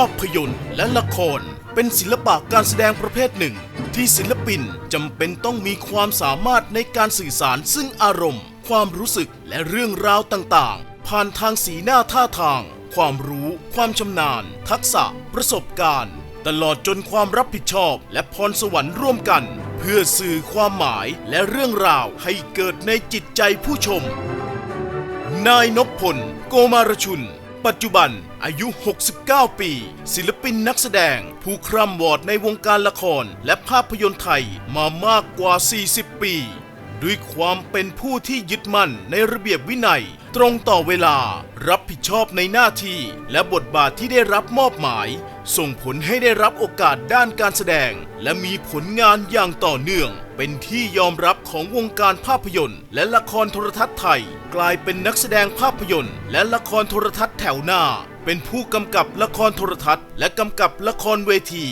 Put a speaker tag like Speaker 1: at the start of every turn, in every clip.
Speaker 1: าพยนตร์และละคร เป็นศิลปะการแสดงประเภทหนึ่ง ที่ศิลปินจำเป็นต้องมีความสามารถในการสื่อสารซึ่งอารมณ์ ความรู้สึกและเรื่องราวต่างๆ ผ่านทางสีหน้าท่าทาง ความรู้ ความชำนาญ ทักษะ ประสบการณ์ ตลอดจนความรับผิดชอบและพรสวรรค์ร่วมกัน เพื่อสื่อความหมายและเรื่องราวให้เกิดในจิตใจผู้ชม นายนพพล โกมารชุน ปัจจุบันอายุ 69 ปี ศิลปินนักแสดง ผู้คร่ำวอดในวงการละครและภาพยนตร์ไทยมามากกว่า 40 ปี ด้วยความเป็นผู้ที่ยึดมั่นในระเบียบวินัย ตรงต่อเวลารับผิดชอบในหน้าที่ และบทบาทที่ได้รับมอบหมาย ส่งผลให้ได้รับโอกาสด้านการแสดง และมีผลงานอย่างต่อเนื่อง เป็นที่ยอมรับของวงการภาพยนตร์ และละครโทรทัศน์ไทย กลายเป็นนักแสดงภาพยนตร์ และละครโทรทัศน์แถวหน้า เป็นผู้กำกับละครโทรทัศน์ และกำกับละครเวที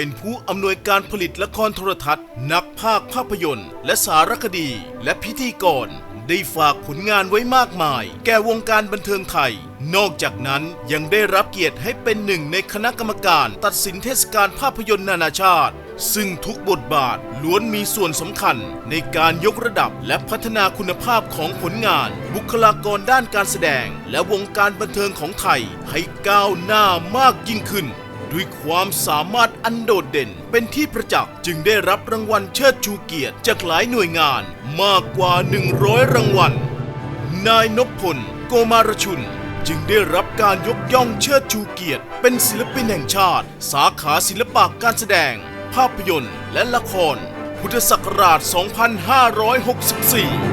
Speaker 1: เป็นผู้อำนวยการผลิตละครโทรทัศน์ นักภาคภาพยนตร์ และสารคดี และพิธีกร ได้ฝากผลงานไว้มากมาย แก่วงการบันเทิงไทย นอกจากนั้นยังได้รับเกียรติให้เป็นหนึ่งในคณะกรรมการตัดสินเทศกาลภาพยนตร์นานาชาติ ซึ่งทุกบทบาทล้วนมีส่วนสำคัญในการยกระดับและพัฒนาคุณภาพของผลงาน บุคลากรด้านการแสดง และวงการบันเทิงของไทยให้ก้าวหน้ามากยิ่งขึ้น ด้วยความสามารถอันโดดเด่น เป็นที่ประจักษ์จึงได้รับรางวัลเชิดชูเกียรติจากหลายหน่วยงานมากกว่า 100 รางวัล นายนพพล โกมารชุน จึงได้รับการยกย่องเชิดชูเกียรติ เป็นศิลปินแห่งชาติ สาขาศิลปะการแสดง ภาพยนตร์ และละคร พุทธศักราช 2564